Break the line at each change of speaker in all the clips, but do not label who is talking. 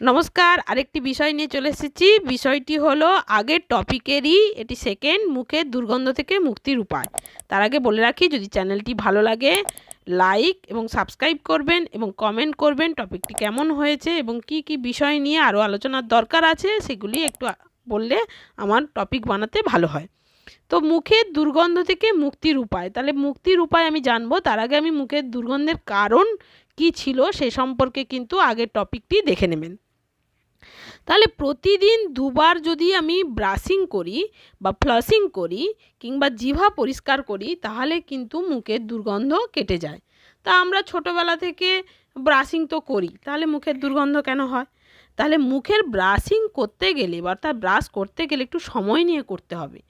নমস্কার, আরেকটি বিষয় নিয়ে চলে এসেছি। বিষয়টি হলো, আগের টপিকেরই এটি সেকেন্ড মুখের দুর্গন্ধ থেকে মুক্তির উপায় তার আগে বলে রাখি, যদি চ্যানেলটি ভালো লাগে লাইক এবং সাবস্ক্রাইব করবেন এবং কমেন্ট করবেন, টপিকটি কেমন হয়েছে এবং কি কি বিষয় নিয়ে আরও আলোচনার দরকার আছে, সেগুলি একটু বললে আমার টপিক বানাতে ভালো হয়। তো মুখের দুর্গন্ধ থেকে মুক্তির উপায় তাহলে মুক্তির উপায় আমি জানব, তার আগে আমি মুখের দুর্গন্ধের কারণ কি ছিল, সে সম্পর্কে কিন্তু আগের টপিকটি দেখে নেবেন। তাহলে প্রতিদিন দুবার যদি আমি ব্রাশিং করি বা ফ্লসিং করি কিংবা জিভা পরিষ্কার করি, তাহলে কিন্তু মুখের দুর্গন্ধ কেটে যায়। তা আমরা ছোটোবেলা থেকে ব্রাশিং তো করি, তাহলে মুখের দুর্গন্ধ কেন হয়? তাহলে মুখের ব্রাশিং করতে গেলে অর্থাৎ ব্রাশ করতে গেলে একটু সময় নিয়ে করতে হবে।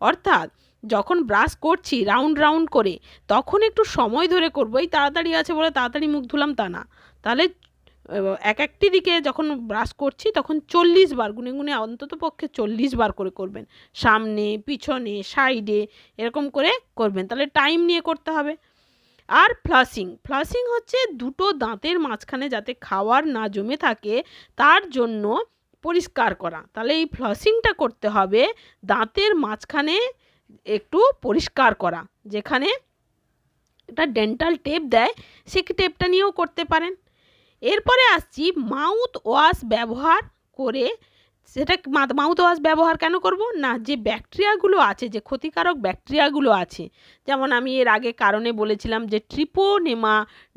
অর্থাৎ যখন ব্রাশ করছি রাউন্ড রাউন্ড করে, তখন একটু সময় ধরে করব, এই তাড়াতাড়ি আছে বলে তাড়াতাড়ি মুখ ধুলাম তা না। তাহলে এক একটি দিকে যখন ব্রাশ করছি, তখন চল্লিশ বার গুনে গুনে অন্তত পক্ষে চল্লিশ বার করে করবেন। সামনে, পিছনে সাইডে এরকম করে করবেন। তাহলে টাইম নিয়ে করতে হবে। আর ফ্লাসিং ফ্লাসিং হচ্ছে দুটো দাঁতের মাঝখানে যাতে খাওয়ার না জমে থাকে, তার জন্য পরিষ্কার করা। তাহলে এই ফ্লাসিংটা করতে হবে দাঁতের মাঝখানে একটু পরিষ্কার করা। যেখানে একটা ডেন্টাল টেপ দেয় সে টেপটা নিয়েও করতে পারেন। এরপরে আসছি মাউথ ওয়াশ ব্যবহার করে। সেটা মাউথ ওয়াশ ব্যবহার কেন করব? না, যে ব্যাকটেরিয়াগুলো আছে, যে ক্ষতিকারক ব্যাকটেরিয়াগুলো আছে, যেমন আমি এর আগে কারণে বলেছিলাম যে ট্রিপোনেমা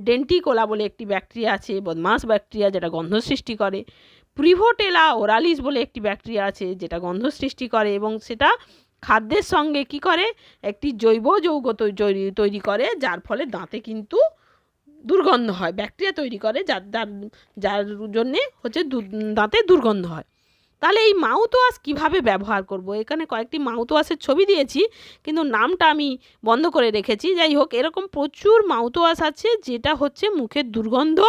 ডেন্টিকোলা বলে একটি ব্যাকটেরিয়া আছে, বদমাস ব্যাকটেরিয়া যেটা গন্ধ সৃষ্টি করে। প্রিভোটেলা ওরালিস বলে একটি ব্যাকটেরিয়া আছে, যেটা গন্ধ সৃষ্টি করে এবং সেটা খাদ্যের সঙ্গে কি করে? একটি জৈব যৌগ তৈরি করে, যার ফলে দাঁতে কিন্তু দুর্গন্ধ হয়, ব্যাকটেরিয়া তৈরি করে যার যার যার জন্যে হচ্ছে দাঁতে দুর্গন্ধ হয়। তাহলে এই মাউথ ওয়াশ কীভাবে ব্যবহার করব? এখানে কয়েকটি মাউথ ওয়াশের ছবি দিয়েছি, কিন্তু নামটা আমি বন্ধ করে রেখেছি। যাই হোক, এরকম প্রচুর মাউথ ওয়াশ আছে, যেটা হচ্ছে মুখের দুর্গন্ধ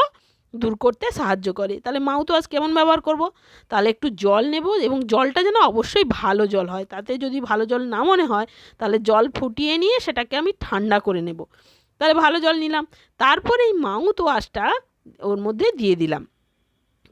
দূর করতে সাহায্য করে। তাহলে মাউথ ওয়াশ কেমন ব্যবহার করব? তাহলে একটু জল নেব এবং জলটা যেন অবশ্যই ভালো জল হয়। তাতে যদি ভালো জল না মনে হয়, তাহলে জল ফুটিয়ে নিয়ে সেটাকে আমি ঠান্ডা করে নেব। তাহলে ভালো জল নিলাম। তারপরে এই মাউথ ওয়াশটা ওর মধ্যে দিয়ে দিলাম।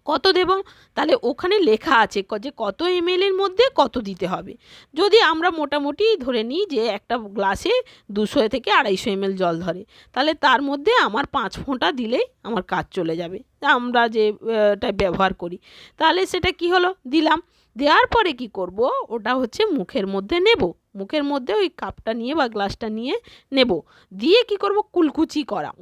কত দেব? তাহলে ওখানে লেখা আছে যে কত এম এর মধ্যে কত দিতে হবে। যদি আমরা মোটামুটি ধরে নিই যে একটা গ্লাসে দুশো থেকে আড়াইশো এম জল ধরে, তাহলে তার মধ্যে আমার পাঁচ ফোঁটা দিলেই আমার কাজ চলে যাবে। আমরা যে টা ব্যবহার করি। তাহলে সেটা কি হলো? দিলাম। দেওয়ার পরে কি করব? ওটা হচ্ছে মুখের মধ্যে নেব। মুখের মধ্যে ওই কাপটা নিয়ে বা গ্লাসটা নিয়ে নেব। দিয়ে কি করব? কুলকুচি করা।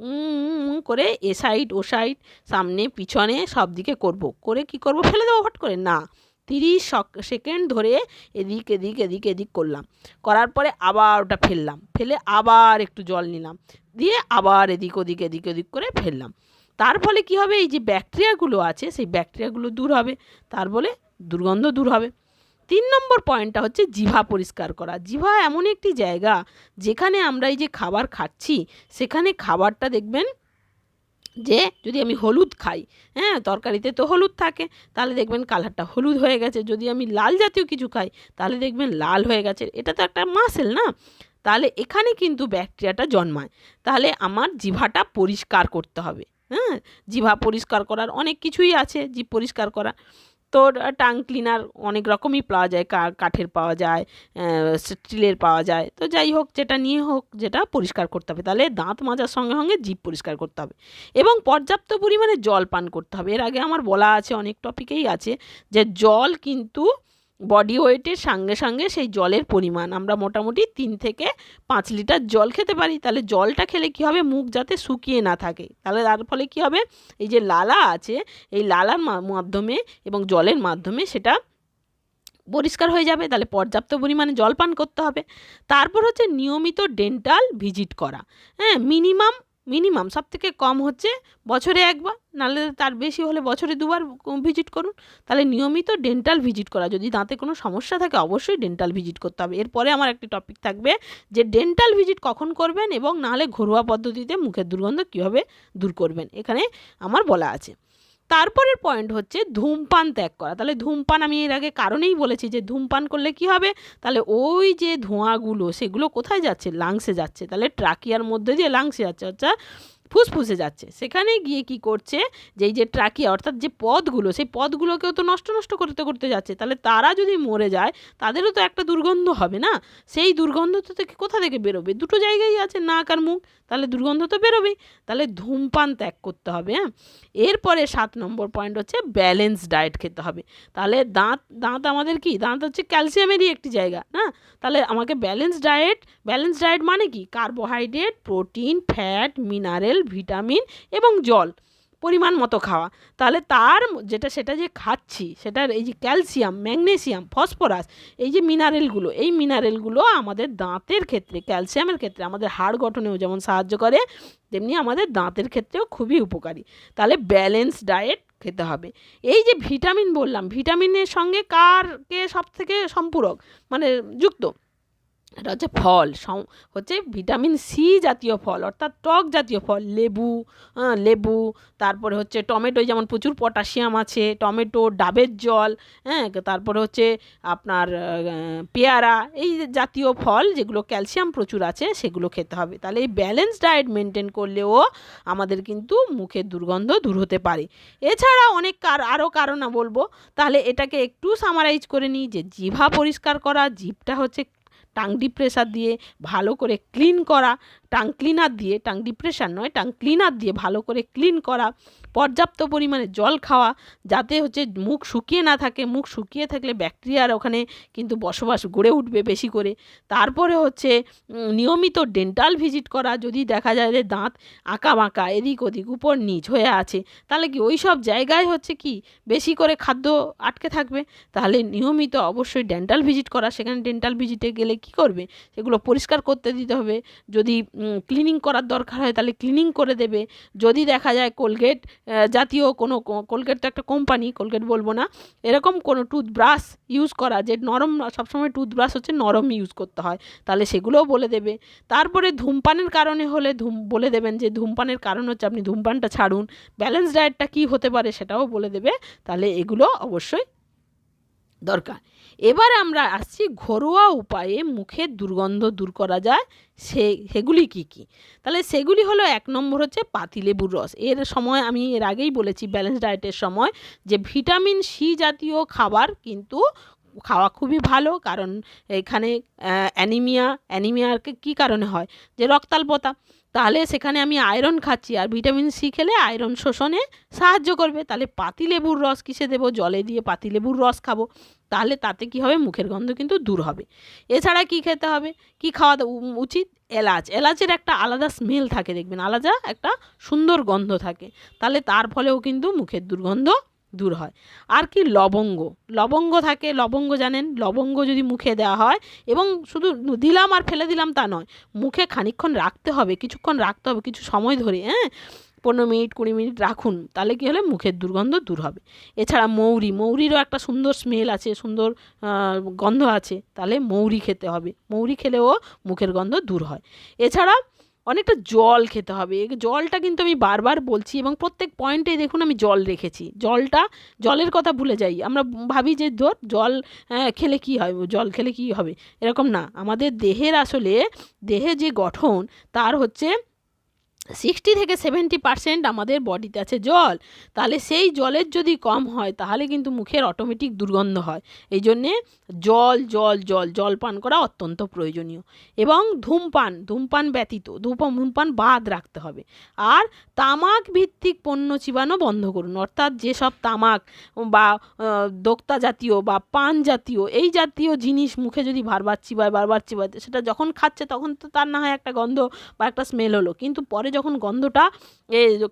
করে এ সাইড, ও সাইড, সামনে, পিছনে সব দিকে করব। করে কি করব? ফেলে দেবো হট করে? না। তিরিশ সেকেন্ড ধরে এদিক এদিক এদিক এদিক করলাম। করার পরে আবার ওটা ফেললাম। ফেলে আবার একটু জল নিলাম। দিয়ে আবার এদিক, ওদিক এদিক, ওদিক করে ফেললাম। তার ফলে কি হবে? এই যে ব্যাকটেরিয়াগুলো আছে, সেই ব্যাকটেরিয়াগুলো দূর হবে। তার ফলে দুর্গন্ধ দূর হবে। তিন নম্বর পয়েন্টটা হচ্ছে জিভা পরিষ্কার করা। জিভা এমন একটি জায়গা যেখানে আমরা এই যে খাবার খাচ্ছি, সেখানে খাবারটা দেখবেন যে যদি আমি হলুদ খাই হ্যাঁ তরকারিতে তো হলুদ থাকে, তাহলে দেখবেন কালারটা হলুদ হয়ে গেছে। যদি আমি লাল জাতীয় কিছু খাই, তাহলে দেখবেন লাল হয়ে গেছে। এটা তো একটা মাসেল না? তাহলে এখানে কিন্তু ব্যাকটেরিয়াটা জন্মায়। তাহলে আমার জিভাটা পরিষ্কার করতে হবে। হ্যাঁ জিভা পরিষ্কার করার অনেক কিছুই আছে জিভ পরিষ্কার করা। তোর টাং ক্লিনার অনেক রকমই পাওয়া যায় কাঠের পাওয়া যায় স্টিলের পাওয়া যায়। তো যাই হোক, যেটা নিয়ে হোক, যেটা পরিষ্কার করতে হবে। তাহলে দাঁত মাজার সঙ্গে সঙ্গে জিভ পরিষ্কার করতে হবে। এবং পর্যাপ্ত পরিমাণে জল পান করতে হবে। এর আগে আমার বলা আছে, অনেক টপিকেই আছে যে জল কিন্তু বডি ওয়েটের সঙ্গে সঙ্গে সেই জলের পরিমাণ। আমরা মোটামুটি তিন থেকে পাঁচ লিটার জল খেতে পারি। তাহলে জলটা খেলে কী হবে? মুখ যাতে শুকিয়ে না থাকে। তাহলে তার ফলে কী হবে? এই যে লালা আছে, এই লালার মাধ্যমে এবং জলের মাধ্যমে সেটা পরিষ্কার হয়ে যাবে। তাহলে পর্যাপ্ত পরিমাণে জল পান করতে হবে। তারপর হচ্ছে নিয়মিত ডেন্টাল ভিজিট করা। হ্যাঁ মিনিমাম মিনিমাম সব থেকে কম হচ্ছে বছরে একবার, নাহলে তার বেশি হলে বছরে দুবার ভিজিট করুন। তাহলে নিয়মিত ডেন্টাল ভিজিট করা, যদি দাঁতে কোনো সমস্যা থাকে অবশ্যই ডেন্টাল ভিজিট করতে হবে। এরপরে আমার একটি টপিক থাকবে যে ডেন্টাল ভিজিট কখন করবেন এবং নাহলে ঘরোয়া পদ্ধতিতে মুখের দুর্গন্ধ কীভাবে দূর করবেন, এখানে আমার বলা আছে। তারপরের পয়েন্ট হচ্ছে ধূমপান ত্যাগ করা। তাহলে ধূমপান আমি এর আগে কারণেই বলেছি যে ধূমপান করলে কি হবে? তাহলে ওই যে ধোঁয়াগুলো, সেগুলো কোথায় যাচ্ছে? লাংসে যাচ্ছে। তাহলে ট্রাকিয়ার মধ্যে যে লাংসে যাচ্ছে হচ্ছে ফুসফুসে যাচ্ছে। সেখানে গিয়ে কি করছে? যেই যে ট্রাকিয়া অর্থাৎ যে পদগুলো সেই পদগুলোকেও তো নষ্ট নষ্ট করতে করতে যাচ্ছে। তাহলে তারা যদি মরে যায়, তাদেরও তো একটা দুর্গন্ধ হবে না? সেই দুর্গন্ধ তো থেকে কোথা থেকে বেরোবে? দুটো জায়গায় আছে নাক আর মুখ। তাহলে দুর্গন্ধ তো বেরোবেই। তাহলে ধূমপান ত্যাগ করতে হবে হ্যাঁ? এরপরে সাত নম্বর পয়েন্ট হচ্ছে ব্যালেন্স ডায়েট খেতে হবে। তাহলে দাঁত দাঁত আমাদের কি? দাঁত হচ্ছে ক্যালসিয়ামেরই একটি জায়গা, না? তাহলে আমাকে ব্যালেন্স ডায়েট ব্যালেন্স ডায়েট মানে কি? Carbohydrate protein fat mineral vitamin এবং জল পরিমাণ মতো খাওয়া। তাহলে তার যেটা, সেটা যে খাচ্ছি, সেটার এই যে ক্যালসিয়াম, ম্যাগনেসিয়াম, ফসফরাস, এই যে মিনারেলগুলো, এই মিনারেলগুলো আমাদের দাঁতের ক্ষেত্রে, ক্যালসিয়ামের ক্ষেত্রে, আমাদের হাড় গঠনেও যেমন সাহায্য করে, তেমনি আমাদের দাঁতের ক্ষেত্রেও খুবই উপকারী। তাহলে ব্যালেন্স ডায়েট খেতে হবে। এই যে ভিটামিন বললাম, ভিটামিনের সঙ্গে কারকে সব থেকে সম্পূরক? মানে যুক্ত? এটা হচ্ছে ফল হচ্ছে ভিটামিন সি জাতীয় ফল, অর্থাৎ টক জাতীয় ফল, লেবু হ্যাঁ লেবু, তারপরে হচ্ছে টমেটো, যেমন প্রচুর পটাশিয়াম আছে, টমেটো, ডাবের জল হ্যাঁ তারপরে হচ্ছে আপনার পেয়ারা, এই জাতীয় ফল যেগুলো ক্যালসিয়াম প্রচুর আছে, সেগুলো খেতে হবে। তাহলে এই ব্যালেন্স ডায়েট মেনটেন করলেও আমাদের কিন্তু মুখের দুর্গন্ধ দূর হতে পারে। এছাড়া অনেক কার, আরও কারণ বলব, তাহলে এটাকে একটু সামারাইজ করে নিই যে জিভা পরিষ্কার করা, জিভটা হচ্ছে টাং ডিপ্রেসার দিয়ে ভালো করে ক্লিন করা টাং ক্লিনার দিয়ে, টাং ডিপ্রেশার নয়, টাং ক্লিনার দিয়ে ভালো করে ক্লিন করা, পর্যাপ্ত পরিমাণে জল খাওয়া, যাতে হচ্ছে মুখ শুকিয়ে না থাকে। মুখ শুকিয়ে থাকলে ব্যাকটেরিয়ার ওখানে কিন্তু বসবাস গড়ে উঠবে বেশি করে। তারপরে হচ্ছে নিয়মিত ডেন্টাল ভিজিট করা, যদি দেখা যায় যে দাঁত আঁকা বাঁকা এদিক ওদিক, উপর নিচ হয়ে আছে, তাহলে কি ওই সব জায়গায় হচ্ছে কি বেশি করে খাদ্য আটকে থাকবে? তাহলে নিয়মিত অবশ্যই ডেন্টাল ভিজিট করা। সেখানে ডেন্টাল ভিজিটে গেলে কি করবে? সেগুলো পরিষ্কার করতে দিতে হবে। যদি ক্লিনিং করার দরকার হয়, তাহলে ক্লিনিং করে দেবে। যদি দেখা যায় কোলগেট জাতীয় কোনো কোলগেট তো একটা কোম্পানি কোলগেট বলব না। এরকম কোনো টুথব্রাশ ইউজ করা, যে নরম, সবসময় টুথব্রাশ হচ্ছে নরম ইউজ করতে হয়, তাহলে সেগুলোও বলে দেবে। তারপরে ধূমপানের কারণে হলে ধূম, বলে দেবেন যে ধূমপানের কারণ হচ্ছে আপনি ধূমপানটা ছাড়ুন। ব্যালেন্স ডায়েটটা কী হতে পারে সেটাও বলে দেবে, তাহলে এগুলো অবশ্যই দরকার। এবারে আমরা আসছি ঘরোয়া উপায়ে মুখের দুর্গন্ধ দূর করা যায়, সে, সেগুলি কি কি? তাহলে সেগুলি হলো এক নম্বর হচ্ছে পাতিলেবুর রস। এর সময় আমি এর আগেই বলেছি ব্যালেন্স ডায়েটের সময়, যে ভিটামিন সি জাতীয় খাবার কিন্তু খাওয়া খুবই ভালো, কারণ এখানে অ্যানিমিয়া অ্যানিমিয়াকে কী কারণে হয়? যে রক্তাল্পতা। তাহলে সেখানে আমি আয়রন খাচ্ছি আর ভিটামিন সি খেলে আয়রন শোষণে সাহায্য করবে। তাহলে পাতিলেবুর রস কিসে দেবো? জলে দিয়ে পাতিলেবুর রস খাব। তাহলে তাতে কি হবে? মুখের গন্ধ কিন্তু দূর হবে। এছাড়া কি খেতে হবে? কি খাওয়া উচিত? এলাচ। এলাচের একটা আলাদা স্মেল থাকে দেখবেন। আলাদা একটা সুন্দর গন্ধ থাকে। তাহলে তার ফলেও কিন্তু মুখের দুর্গন্ধ দূর হয়। আর কি লবঙ্গ? লবঙ্গ থাকে, লবঙ্গ জানেন? লবঙ্গ যদি মুখে দেওয়া হয় এবং শুধু দিলাম আর ফেলে দিলাম তা নয়, মুখে খানিক্ষণ রাখতে হবে, কিছুক্ষণ রাখতে হবে, কিছু সময় ধরে হ্যাঁ? পনেরো মিনিট, কুড়ি মিনিট রাখুন, তাহলে কী হলে মুখের দুর্গন্ধ দূর হবে। এছাড়া মৌরি, মৌরিরও একটা সুন্দর স্মেল আছে, সুন্দর গন্ধ আছে, তাহলে মৌরি খেতে হবে। মৌরি খেলেও মুখের গন্ধ দূর হয়। এছাড়া অনেকটা জল খেতে হবে। জলটা কিন্তু আমি বারবার বলছি এবং প্রত্যেক পয়েন্টে দেখুন আমি জল রেখেছি। জলটা, জলের কথা ভুলে যাই। আমরা ভাবি যে ধর জল খেলে কি হবে জল খেলে কি হবে? এরকম না। আমাদের দেহের আসলে, দেহে যে গঠন, তার হচ্ছে সিক্সটি থেকে সেভেন্টি পার্সেন্ট আমাদের বডিতে আছে জল। তাহলে সেই জলের যদি কম হয়, তাহলে কিন্তু মুখের অটোমেটিক দুর্গন্ধ হয়। এই জন্যে জল জল জল জল পান করা অত্যন্ত প্রয়োজনীয়। এবং ধূমপান ধূমপান ব্যতীত, ধূপ, ধূমপান বাদ রাখতে হবে। আর তামাক ভিত্তিক পণ্য চিবানো বন্ধ করুন। অর্থাৎ যেসব তামাক বা দোক্তা জাতীয় বা পান জাতীয়, এই জাতীয় জিনিস মুখে যদি বারবার চিবায় বারবার চিবায়, সেটা যখন খাচ্ছে তখন তো তার না হয় একটা গন্ধ বা একটা স্মেল হলো। কিন্তু পরে যখন গন্ধটা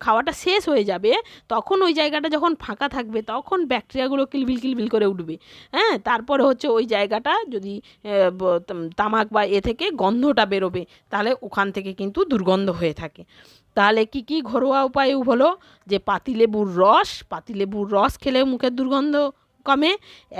খাওয়াটা শেষ হয়ে যাবে, তখন ওই জায়গাটা যখন ফাঁকা থাকবে, তখন ব্যাকটেরিয়াগুলো কিলবিল কিলবিল করে উঠবে। হ্যাঁ তারপরে হচ্ছে ওই জায়গাটা যদি তামাক বা এ থেকে গন্ধটা বেরোবে, তাহলে ওখান থেকে কিন্তু দুর্গন্ধ হয়ে থাকে। তাহলে কি কি ঘরোয়া উপায় হলো? যে পাতিলেবুর রস পাতিলেবুর রস খেলে মুখের দুর্গন্ধ কমে,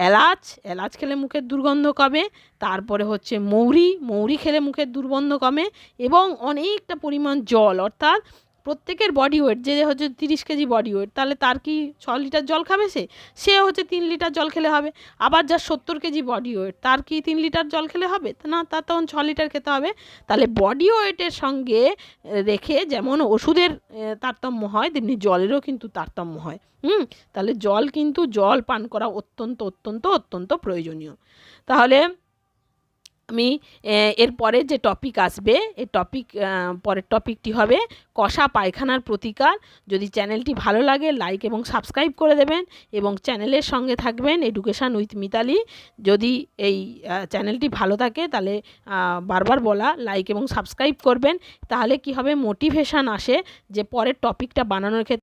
এলাচ এলাচ খেলে মুখের দুর্গন্ধ কমে, তারপরে হচ্ছে মৌরি মৌরি খেলে মুখের দুর্গন্ধ কমে এবং অনেকটা পরিমাণ জল, অর্থাৎ প্রত্যেকের বডি ওয়েট যে হচ্ছে তিরিশ কেজি বডি ওয়েট তাহলে তার কি ছ লিটার জল খাবে সে? সে হচ্ছে তিন লিটার জল খেলে হবে। আবার যার সত্তর কেজি বডি ওয়েট তার কি তিন লিটার জল খেলে হবে? না তার তখন ছ লিটার খেতে হবে। তাহলে বডি ওয়েটের সঙ্গে রেখে যেমন ওষুধের তারতম্য হয়, তেমনি জলেরও কিন্তু তারতম্য হয়। হুম? তাহলে জল কিন্তু জল পান করা অত্যন্ত অত্যন্ত অত্যন্ত প্রয়োজনীয়। তাহলে আমি এর পরের যে টপিক আসবে এই টপিক পরের টপিকটি হবে কষা পায়খানার প্রতিকার। যদি চ্যানেলটি ভালো লাগে লাইক এবং সাবস্ক্রাইব করে দেবেন এবং চ্যানেলের সঙ্গে থাকবেন এডুকেশান উইথ মিতালি যদি এই চ্যানেলটি ভালো থাকে, তাহলে বারবার বলা লাইক এবং সাবস্ক্রাইব করবেন। তাহলে কি হবে? মোটিভেশান আসে যে পরের টপিকটা বানানোর ক্ষেত্রে